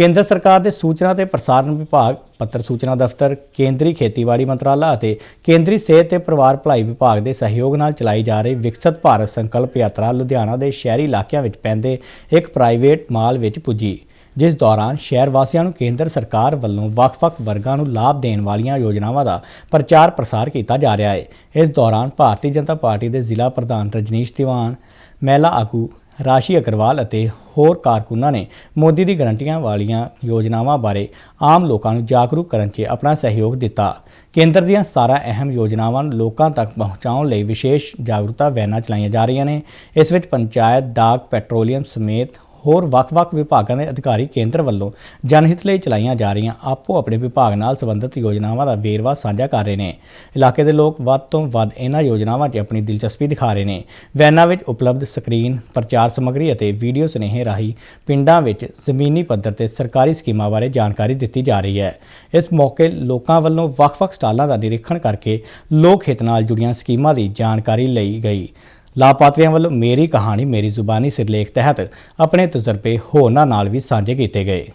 ਕੇਂਦਰ ਸਰਕਾਰ ਦੇ ਸੂਚਨਾ ਤੇ ਪ੍ਰਸਾਰਣ ਵਿਭਾਗ, ਪੱਤਰ ਸੂਚਨਾ ਦਫ਼ਤਰ, ਕੇਂਦਰੀ ਖੇਤੀਬਾੜੀ ਮੰਤਰਾਲਾ ਅਤੇ ਕੇਂਦਰੀ ਸਿਹਤ ਤੇ ਪਰਿਵਾਰ ਭਲਾਈ ਵਿਭਾਗ ਦੇ ਸਹਿਯੋਗ ਨਾਲ ਚਲਾਈ ਜਾ ਰਹੀ ਵਿਕਸਿਤ ਭਾਰਤ ਸੰਕਲਪ ਯਾਤਰਾ ਲੁਧਿਆਣਾ ਦੇ ਸ਼ਹਿਰੀ ਇਲਾਕਿਆਂ ਵਿੱਚ ਪੈਂਦੇ ਇੱਕ ਪ੍ਰਾਈਵੇਟ ਮਾਲ ਵਿੱਚ ਪੁੱਜੀ, ਜਿਸ ਦੌਰਾਨ ਸ਼ਹਿਰ ਵਾਸੀਆਂ ਨੂੰ ਕੇਂਦਰ ਸਰਕਾਰ ਵੱਲੋਂ ਵੱਖ-ਵੱਖ ਵਰਗਾਂ ਨੂੰ ਲਾਭ ਦੇਣ ਵਾਲੀਆਂ ਯੋਜਨਾਵਾਂ ਦਾ ਪ੍ਰਚਾਰ ਪ੍ਰਸਾਰ ਕੀਤਾ ਜਾ ਰਿਹਾ ਹੈ। ਇਸ ਦੌਰਾਨ ਭਾਰਤੀ ਜਨਤਾ ਪਾਰਟੀ ਦੇ ਜ਼ਿਲ੍ਹਾ ਪ੍ਰਧਾਨ ਰਜਨੀਸ਼ ਤਿਵਾਨ ਮਹਿਲਾ ਆਗੂ ਰਾਸ਼ੀ ਅਗਰਵਾਲ ਅਤੇ ਹੋਰ ਕਾਰਕੁਨਾਂ ਨੇ ਮੋਦੀ ਦੀ ਗਰੰਟੀਆਂ ਵਾਲੀਆਂ ਯੋਜਨਾਵਾਂ ਬਾਰੇ ਆਮ ਲੋਕਾਂ ਨੂੰ ਜਾਗਰੂਕ ਕਰਨ 'ਚ ਆਪਣਾ ਸਹਿਯੋਗ ਦਿੱਤਾ। ਕੇਂਦਰ ਦੀਆਂ 17 ਅਹਿਮ ਯੋਜਨਾਵਾਂ ਲੋਕਾਂ ਤੱਕ ਪਹੁੰਚਾਉਣ ਲਈ ਵਿਸ਼ੇਸ਼ ਜਾਗਰੂਕਤਾ ਵੈਨਾਂ ਚਲਾਈਆਂ ਜਾ ਰਹੀਆਂ ਨੇ। ਇਸ ਵਿੱਚ ਪੰਚਾਇਤ, ਡਾਕ, ਪੈਟਰੋਲੀਅਮ ਸਮੇਤ ਹੋਰ ਵੱਖ-ਵੱਖ ਵਿਭਾਗਾਂ ਦੇ ਅਧਿਕਾਰੀ ਕੇਂਦਰ ਵੱਲੋਂ ਜਨਹਿਤ ਲਈ ਚਲਾਈਆਂ ਜਾ ਰਹੀਆਂ ਆਪੋ ਆਪਣੇ ਵਿਭਾਗ ਨਾਲ ਸੰਬੰਧਿਤ ਯੋਜਨਾਵਾਂ ਦਾ ਵੇਰਵਾ ਸਾਂਝਾ ਕਰ ਰਹੇ ਨੇ। ਇਲਾਕੇ ਦੇ ਲੋਕ ਵੱਧ ਤੋਂ ਵੱਧ ਇਹਨਾਂ ਯੋਜਨਾਵਾਂ 'ਚ ਆਪਣੀ ਦਿਲਚਸਪੀ ਦਿਖਾ ਰਹੇ ਨੇ। ਵੈਨਾਂ ਵਿੱਚ ਉਪਲਬਧ ਸਕਰੀਨ, ਪ੍ਰਚਾਰ ਸਮੱਗਰੀ ਅਤੇ ਵੀਡੀਓ ਸੁਨੇਹੇ ਰਾਹੀਂ ਪਿੰਡਾਂ ਵਿੱਚ ਜ਼ਮੀਨੀ ਪੱਧਰ ਤੇ ਸਰਕਾਰੀ ਸਕੀਮਾਂ ਬਾਰੇ ਜਾਣਕਾਰੀ ਦਿੱਤੀ ਜਾ ਰਹੀ ਹੈ। ਇਸ ਮੌਕੇ ਲੋਕਾਂ ਵੱਲੋਂ ਵੱਖ-ਵੱਖ ਸਟਾਲਾਂ ਦਾ ਨਿਰੀਖਣ ਕਰਕੇ ਲੋਕ ਹਿੱਤ ਨਾਲ ਜੁੜੀਆਂ ਸਕੀਮਾਂ ਦੀ ਜਾਣਕਾਰੀ ਲਈ ਗਈ। ਲਾਭਪਾਤਰੀਆਂ ਵੱਲੋਂ ਮੇਰੀ ਕਹਾਣੀ, ਮੇਰੀ ਜ਼ੁਬਾਨੀ ਸਿਰਲੇਖ ਤਹਿਤ ਆਪਣੇ ਤਜਰਬੇ ਹੋਰਨਾਂ ਨਾਲ ਵੀ ਸਾਂਝੇ ਕੀਤੇ ਗਏ।